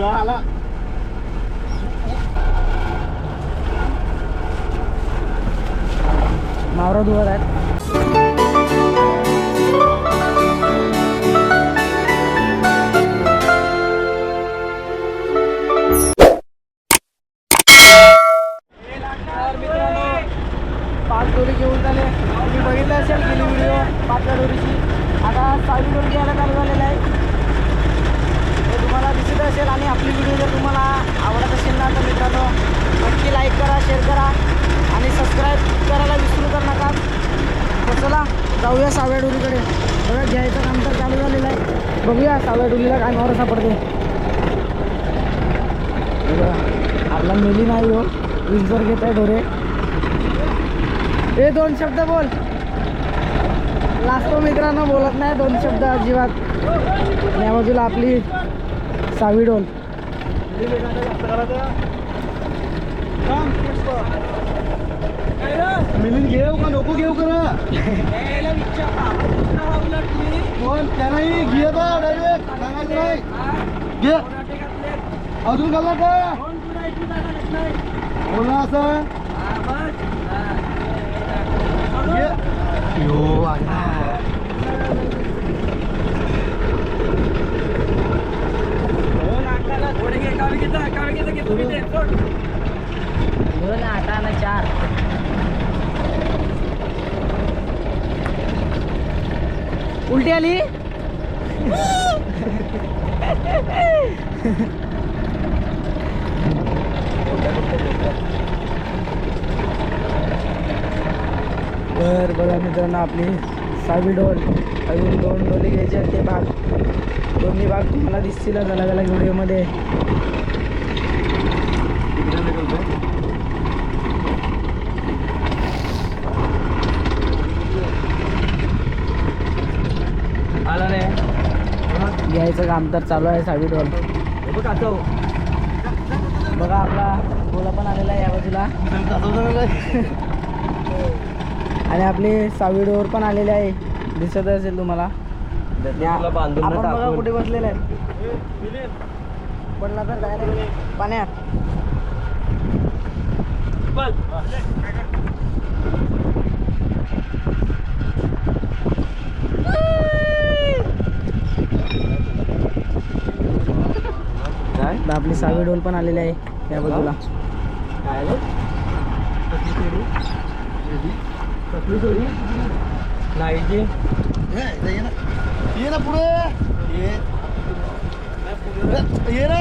आला मावरा धुवत आहेत जाऊया सहाव्या डोरीकडे बघा घ्यायचं काम तर चालू झालेलं आहे. बघूया सहाव्या डोलीला काय मावरा सापडते. आपला मेली नाही हो. वीस जर घेत आहे ढोरे. हे दोन शब्द बोल. लास्ट मित्रांनो बोलत नाही दोन शब्द अजिबात. या बाजूला आपली सावी डोल मिलिंद घेऊ का? नको घेऊ करा. कोण? त्यालाही घे बा डायरेक्ट सांगायचं नाही. घे. अजून घाला का? बोला असं. यो आला. दोन आठ आणि चार. उलटी आली? बर बघा मित्रांनो आपली सहावी डोल. अजून दोन डोली घ्यायचे आहेत ते भाग दोन्ही भाग तुम्हाला दिसतील अलग अलग व्हिडिओमध्ये आला नाही घ्यायचं काम तर चालू आहे सावी डोल बघा आपला गोला पण आलेला आहे या बाजूला. आणि आपले सावी डोर पण आलेले आहे. दिसत असेल तुम्हाला. आपण बघा. कुठे बसलेले आहेत. पडला तर डायरेक्ट पाण्यात. आणि सावे सावी डोल पण आलेले आहे त्या बाजूला. काय ये ना पुढे ये ना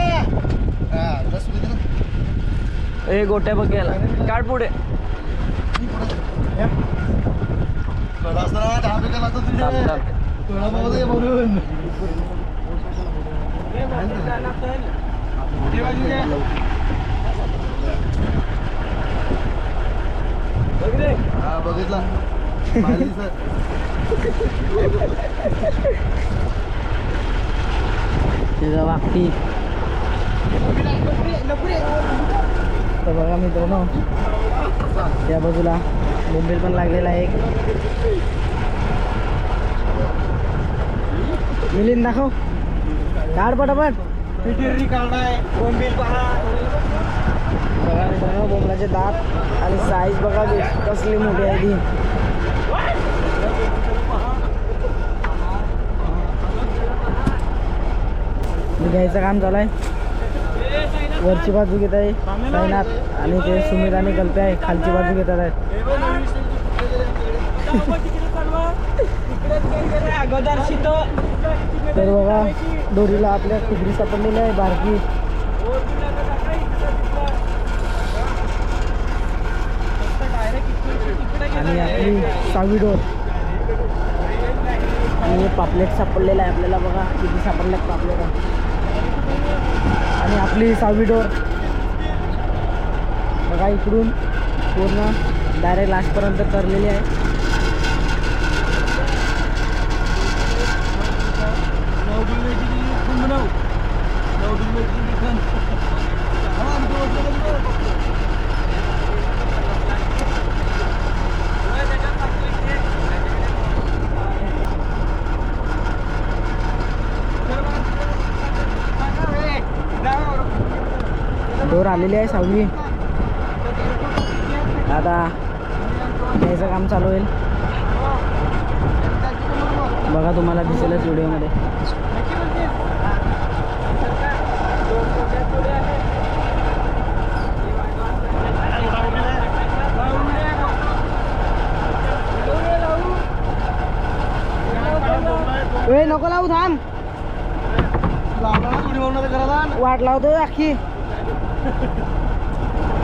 दस मिनिट ए गोट्या बघ गेला काढ पुढे. कळा हा बघितला. पाहिली वागती तर बघा मित्रांनो त्या बाजूला बोंबील पण लागलेला आहे एक. मिलिंद दाखव. काढ पटापट. पिटिरी काढाय बोंबील पहा. बघा मित्रांनो बोंबलाचे दात आणि साईज बघा कसली मोठी आहे ती. घ्यायचं काम चालू आहे वरची बाजू घेत आहे साईनाथ आणि ते सुमित आणि कल्पे आहे. खालची बाजू घेतात आहेत. तर बघा दोरीला आपल्या खुबरी सापडलेली आहे बारकी. आणि आपली सावी डोर आणि पापलेट सापडलेलं आहे आपल्याला बघा किती सापडल्यात पापलेट. आणि आपली सावी डोर बघा इकडून पूर्ण डायरेक्ट लास्टपर्यंत करलेली आहे. दोर आलेली आहे सावली. आता यायचं काम चालू होईल. बघा तुम्हाला दिसेलच व्हिडिओमध्ये नको लावू थांब. वाट लावतो अख्खी.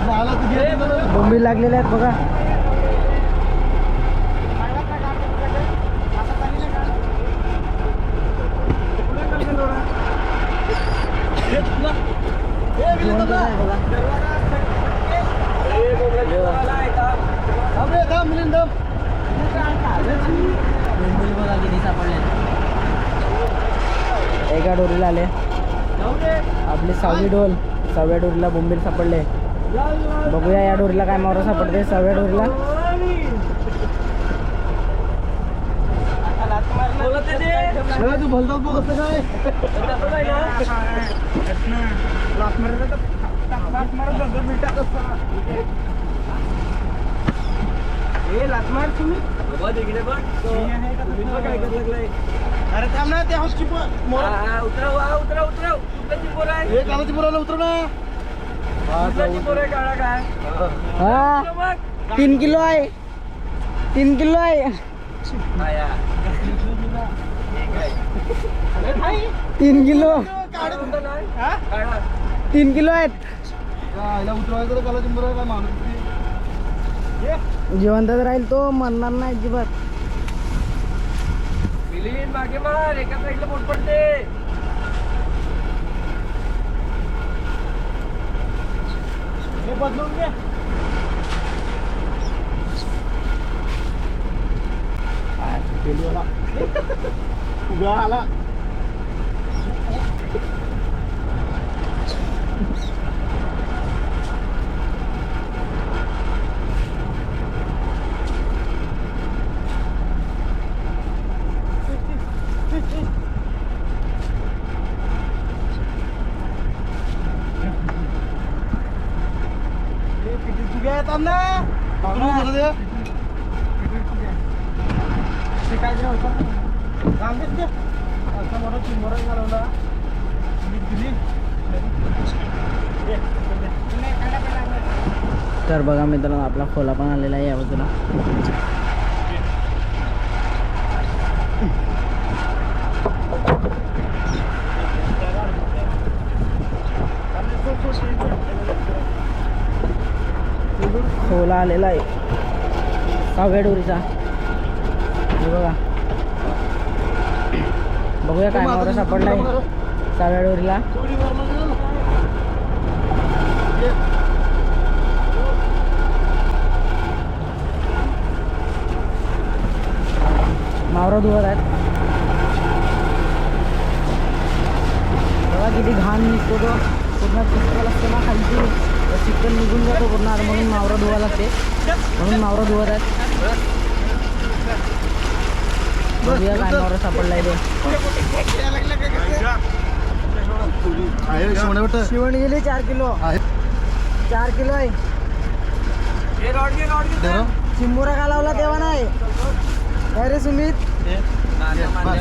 लावला तू घे तिथं. बोंबील लागलेले आहेत बघा ए, मिलिंद थांब ना. थांब रे, थांब, मिलिंद थांब. बोंबील बघा किती सापडले एका डोरीला आले. आपली सहावी डोल सहाव्या डोरीला बोंबील सापडले. बघूया या डोरीला काय मावरा सापडते सहाव्या डोरीला ए, तू भलताच बघ. कसं काय अरे थांब ना त्या हाऊसची मोर ए कालाची पोराला उतर ना. हा. तीन किलो आहे. तीन किलो आहे. तीन किलो. तीन किलो आहेत. उतरवायचं काय जिवंतच राहील तो मरणार नाही अजिबात. मागे मार एका साईडला बोट पडते. हे बदलून घे. उभा आला तू घ्या येतात ना तुम्ही जरा द्या. ते काय जे होतं ना, सांगितलं ते. असा मोठा चिंबोरा घालवला. मीठ दिली. ये, तर बघा मित्रांनो आपला खोला पण आलेला आहे या बाजूला. खोला आलेला आहे. सहाव्या डोरीचा. हे बघा. बघूया काय मावरा सापडलाय. सहाव्या डोरीला थोडी वरनं दे ना. ये. मावरा धुवत आहेत बघा किती घाण निघतो तो पूर्ण चिखल असतो ना खालची तर चिखल निघून जातो पूर्ण आणि म्हणून मावरा धुवा लागते म्हणून मावरा धुवत आहेत बघूया काय मावरा सापडलाय ते. शिवण गेली चार किलो आहे. चार किलो आहे. चिंबोरा का लावला तेव्हा नाही काय रे सुमित बस.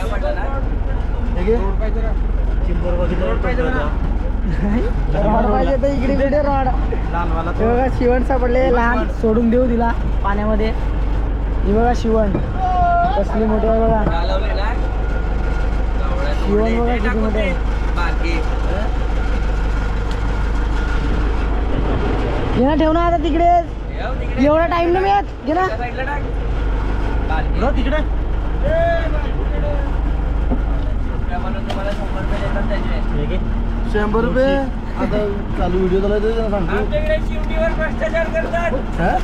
घे. रॉड पाहिजे तर इकडे इकडे रॉड. हे बघा शिवण सापडले. लहान सोडून देऊ तिला पाण्यामध्ये. ही बघा शिवण. कसली मोठी आहे बघा. शिवण बघा किती मोठे आहे. घे ना ठेव ना आता तिकडे. एवढा टाइम नाही मिळत. घे ना. तिकडे. हे घे. शंभर रुपये? आता चालू व्हिडिओ आहे ते सांगतो. हा?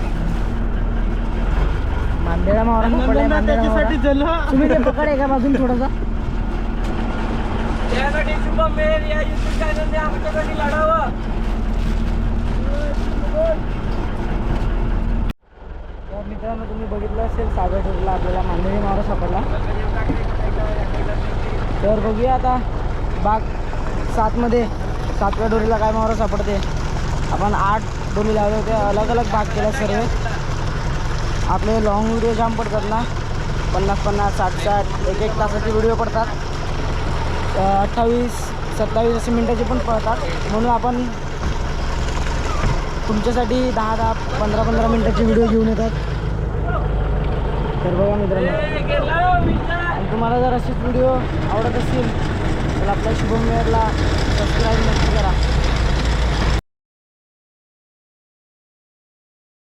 मावरा मावरा. झालं तुम्ही ते पकड एका बाजून थोडासा. त्यासाठी या युट्यूब चॅनलने आमच्यासाठी लढावं. तर मित्रांनो तुम्ही बघितलं असेल सागर टूरला आपल्याला मांदेळी मावरा सापडला. तर बघूया आता बाग सातमध्ये सातव्या डोरीला काय मावरा सापडते? आपण आठ डोली लावले होते अलग अलग भाग केला सर्व. आपले लॉंग व्हिडिओ जाम पडतात ना पन्नास पन्नास साठ साठ एक एक तासाचे व्हिडिओ पडतात. अठ्ठावीस सत्तावीस असे मिनटाचे पण पडतात. म्हणून आपण तुमच्यासाठी दहा दहा पंधरा पंधरा मिनटाचे व्हिडिओ घेऊन येतात. तर बघा मित्रांनो आणि तुम्हाला जर असेच व्हिडिओ आवडत असतील तर आपल्या शुभम वेअरला सबस्क्राईब नक्की करा.